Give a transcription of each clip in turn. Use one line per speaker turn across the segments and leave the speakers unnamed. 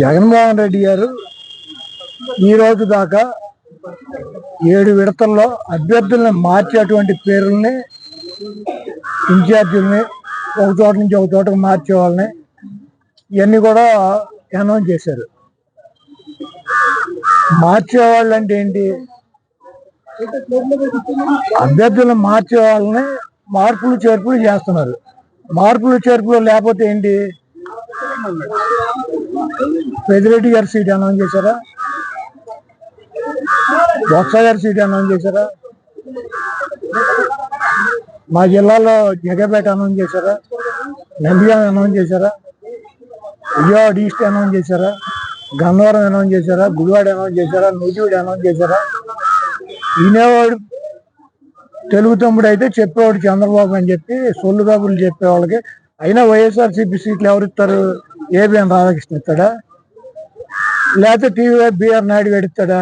జగన్మోహన్ రెడ్డి గారు ఈ రోజు దాకా ఏడు విడతల్లో అభ్యర్థుల్ని మార్చేటువంటి పేర్లని ఇన్ఛార్జీలని ఒక చోట నుంచి ఒక చోటకు మార్చే వాళ్ళని ఇవన్నీ కూడా అనౌన్స్ చేశారు. మార్చేవాళ్ళు అంటే ఏంటి? అభ్యర్థులను మార్చే వాళ్ళని మార్పులు చేర్పులు చేస్తున్నారు. మార్పులు చేర్పులు లేకపోతే ఏంటి? పెదిరెడ్డి గారి సీట్ అనౌన్స్ చేశారా? బొత్స గారి సీట్ అనౌన్స్ చేశారా? మా జిల్లాలో జగపేట అనౌన్స్ చేశారా? నంద్యాల అనౌన్స్ చేశారా? విజయవాడ ఈస్ట్ అనౌన్స్ చేశారా? గన్నవరం అనౌన్స్ చేశారా? గుడివాడ అనౌన్స్ చేశారా? నూజివీడు అనౌన్స్ చేశారా? వినేవాడు తెలుగు తమ్ముడు అయితే చెప్పేవాడు చంద్రబాబు అని చెప్పి సొల్లు కబుర్లు చెప్పేవాళ్ళకి అయినా వైఎస్ఆర్సీపీ సీట్లు ఎవరు ఇస్తారు? ఏబిఎన్ రాధాకృష్ణ ఇస్తాడా? లేకపోతే టీవీ బిఆర్ నాయుడు గడిస్తాడా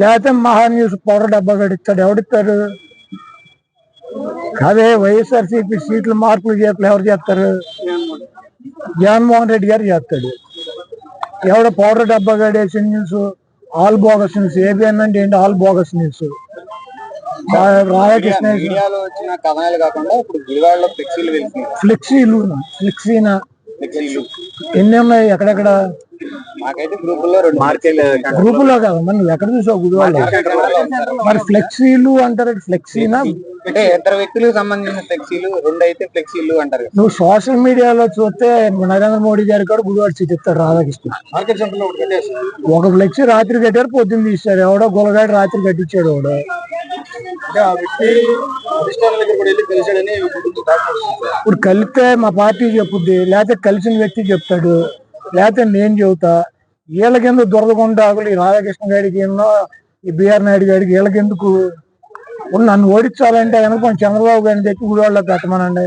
లేకపోతే మహా న్యూస్ పౌడర్ డబ్బా గడిస్తాడు ఎవడిస్తారు అదే వైఎస్ఆర్సీపీ సీట్లు మార్పులు చేతులు ఎవరు చేస్తారు? జగన్మోహన్ రెడ్డి గారు చేస్తాడు. ఎవడ పౌడర్ డబ్బా గడేసి news all bogus news ABN అంటే ఏంటి? ఆల్ బోగస్ న్యూస్ రాధాకృష్ణ
మీడియాలో వచ్చిన కథనాలు కాకుండా ఇప్పుడు గుడివాడలో ఫ్లెక్సీలు వెళ్తున్నాయి
ఫ్లెక్సీలు ఫ్లెక్సీనా
ఫ్లెక్సీలు
ఎన్ని ఉన్నాయి? ఎక్కడెక్కడ?
మాకైతే గ్రూపుల్లో రెండు మార్కెట్
గ్రూపులో కాదు. నువ్వు ఎక్కడ చూసావు గుడివాళ్ళు? మరి ఫ్లెక్సీలు అంటారు ఫ్లెక్సీనా
అంటే ఇద్దరు వ్యక్తులకు సంబంధించిన ఫ్లెక్సీలు రెండు అయితే ఫ్లెక్సీలు అంటారు.
నువ్వు సోషల్ మీడియాలో చూస్తే నరేంద్ర మోడీ గారు కూడా గుడివాడ ఇస్తాడు రాధాకృష్ణ. ఒక ఫ్లెక్సీ రాత్రి కట్టారు పొద్దున్న తీశారు. ఎవడో గులగాడు రాత్రి కట్టించాడు ఎవడో
అంటే ఆ వ్యక్తి అధిష్టానం దగ్గర కూడా వెళ్ళి
ఇప్పుడు కలిస్తే మా పార్టీ చెప్పుద్ది లేకపోతే కలిసిన వ్యక్తి చెప్తాడు లేకపోతే నేను చెబుతా. వీళ్ళకెందుకు దొరదకొండాకులు ఈ రాధాకృష్ణ గారికి ఎన్నో ఈ బిఆర్ నాయుడు గారికి వీళ్ళకెందుకు నన్ను ఓడించాలంటే కనుక చంద్రబాబు గారిని తెచ్చి గుడివాళ్ళకి పెట్టమనండి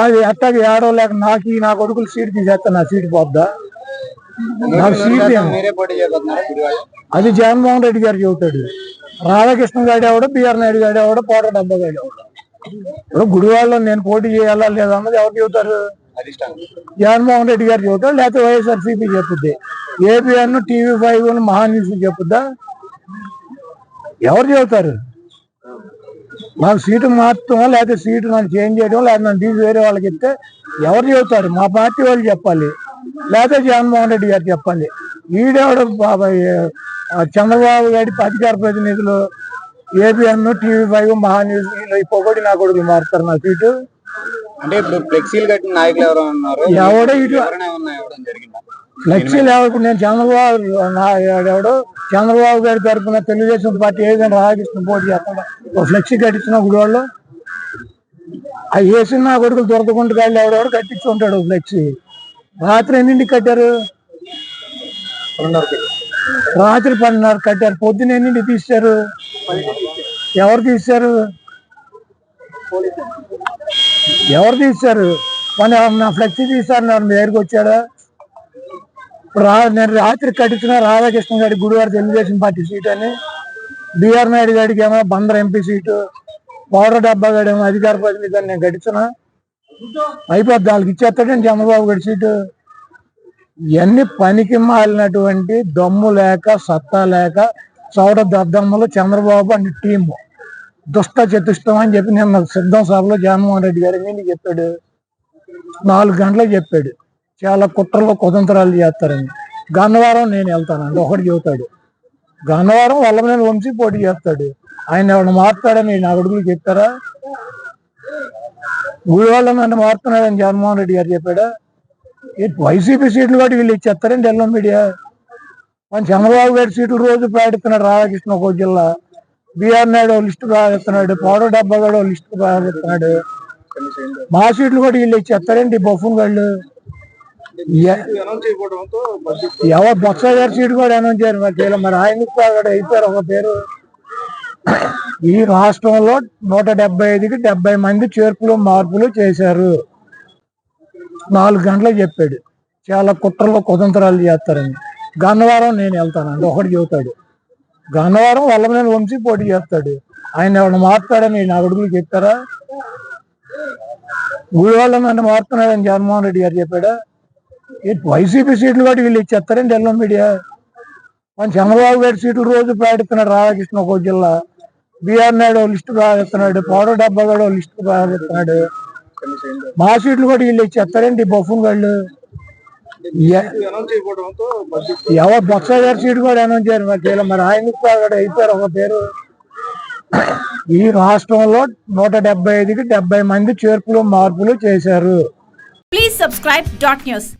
అది అట్టాగే ఏడో లేక నాకు నా కొడుకులు సీట్ తీసేస్తా నా సీట్ పోద్దా? నాకు అది జగన్మోహన్ రెడ్డి గారు చెబుతాడు. రాధాకృష్ణ గారు ఎవడో బిఆర్ నాయుడు గారు ఎవడో పోట డబ్బా గారు ఎవడో ఇప్పుడు గుడివాడలో నేను పోటీ చేయాలా లేదా అన్నది ఎవరు చెబుతారు? జగన్మోహన్ రెడ్డి గారు చెబుతారు లేకపోతే YSRCP చెప్పుద్ది ABN TV five Maha news చెప్పుద్దా ఎవరు చెబుతారు? నాకు సీటు మార్చడం లేకపోతే సీటు నన్ను చేంజ్ చేయడం లేకపోతే నన్ను తీసి వేరే వాళ్ళకి ఇస్తే ఎవరు చెబుతారు? మా పార్టీ వాళ్ళు చెప్పాలి. లేకపోతే జగన్మోహన్ రెడ్డి గారు చెప్పాలి ఈడెవడు బాబాయ్ చంద్రబాబు గారి అధికార ప్రతినిధులు ABN TV five Maha news ఈ పొగడి నా కొడుకులు మారుతారు నా సీటు
అంటే ఇప్పుడు ఫ్లెక్సీలు కట్టిన నాయకులు ఎవరో ఉన్నారు.
ఎవడో ఇటు. లక్ష్యం ఇప్పుడు నేను చంద్రబాబు ఎవడు? చంద్రబాబు గారి తరఫున తెలుగుదేశం పార్టీ ఏదైనా రాధాకృష్ణ పోటీ చేస్తాడు. ఒక ఫ్లెక్సీ కట్టించిన గుడివాళ్ళు. ఆ వేసిన నా కొడుకులు దొరకకుండా కాళ్ళు ఎవడెవడు కట్టించి ఉంటాడు ఒక ఫ్లెక్సీ. రాత్రి ఎన్నింటికి కట్టారు? రాత్రి పన్నెండున్నర కట్టారు. పొద్దున ఎన్నింటికి తీశారు ఎవరు తీశారు ఎవరు తీశారు మన నా ఫ్లెక్సీ తీశారు నా దగ్గరికి వచ్చాడా? రా నేను రాత్రి కట్టించిన రాధాకృష్ణ గారి గుడివాడ తెలుగుదేశం పార్టీ సీట్ అని. బిఆర్ నాయుడు గారికి ఏమో బందర్ ఎంపీ సీటు పౌడర్ డబ్బా గారి ఏమో అధికార ప్రతినిధి నేను గడిచిన అయిపోద్ది వాళ్ళకి ఇచ్చేస్తాడండి చంద్రబాబు గారి సీటు. ఇవన్నీ పనికి మాలినటువంటి దమ్ము లేక సత్తా లేక చౌడ దద్దమ్మలు చంద్రబాబు అండ్ టీము. దుష్ట చతుష్టం అని చెప్పి నిన్న సిద్ధం సభలో జగన్మోహన్ రెడ్డి గారి మీద చెప్పాడు? నాలుగు గంటలకు చెప్పాడు. చాలా కుట్రలో కుతంత్రాలు చేస్తారని. గన్నవరం నేను వెళ్తానండి ఒకటి చెబుతాడు. గన్నవరం మీద వంశీ పోటీ చేస్తాడు. ఆయన ఎవరిని మాట్లాడని నా అడుగులు చెప్తారా గుడివాళ్ళ నన్ను మారుతున్నాడని జగన్మోహన్ రెడ్డి గారు చెప్పాడు? ఈ వైసీపీ సీట్లు కూడా వీళ్ళు ఇచ్చేస్తారండి ఎల్లో మీడియా. మన చంద్రబాబు గారి సీట్లు రోజు ప్రకటిస్తున్నాడు రాధాకృష్ణ ఒక జిల్లా. బిఆర్ నాయుడు లిస్టు ప్రకటిస్తున్నాడు పౌడర్ డబ్బా కూడా లిస్టు ప్రకటిస్తున్నాడు మా సీట్లు కూడా వీళ్ళు ఇచ్చేస్తారండి బొఫున్ వాళ్ళు ఎవరు బొత్స గారి సీటు కూడా అనౌన్స్ చేయాలి మరి చేయలే. మరి కూడా అయిపోయారు ఒక పేరు. ఈ రాష్ట్రంలో నూట డెబ్బై ఐదుకి డెబ్బై మంది చేర్పులు మార్పులు చేశారు. నాలుగు గంటలకు చెప్పాడు. చాలా కుట్రలు కుతంత్రాలు చేస్తారని. గన్నవరం నేను వెళ్తానండి ఒకటి చెబుతాడు. గన్నవరం వల్లమనేని వంశీ పోటీ చేస్తాడు. ఆయన ఎవరిని మారుతాడని నా కొడుకులు చెప్తారా గుడివాళ్ళ నన్ను మారుతున్నాడని జగన్మోహన్ రెడ్డి గారు చెప్పాడా? వైసీపీ సీట్లు కూడా వీళ్ళు ఇచ్చేస్తారండి ఎల్లం మీడియా. మన చంద్రబాబు గారి సీట్లు రోజు ప్రకటిస్తున్నాడు రాధాకృష్ణ ఒక జిల్లా. బీఆర్ నాయుడు లిస్టు ప్రకటిస్తున్నాడు పౌడర్ డబ్బా కూడా లిస్టు ప్రకటిస్తున్నాడు మా సీట్లు కూడా వీళ్ళు ఇచ్చేస్తారండి బఫున్ వాళ్ళు? ఎవరు బొత్స గారి సీటు కూడా అనౌన్స్ చేయరు. మరి మరి ఆయన కూడా అయిపోయారు ఒక పేరు. ఈ రాష్ట్రంలో నూట డెబ్బై ఐదుకి డెబ్బై మంది చేర్పులు మార్పులు చేశారు.
Please subscribe dot news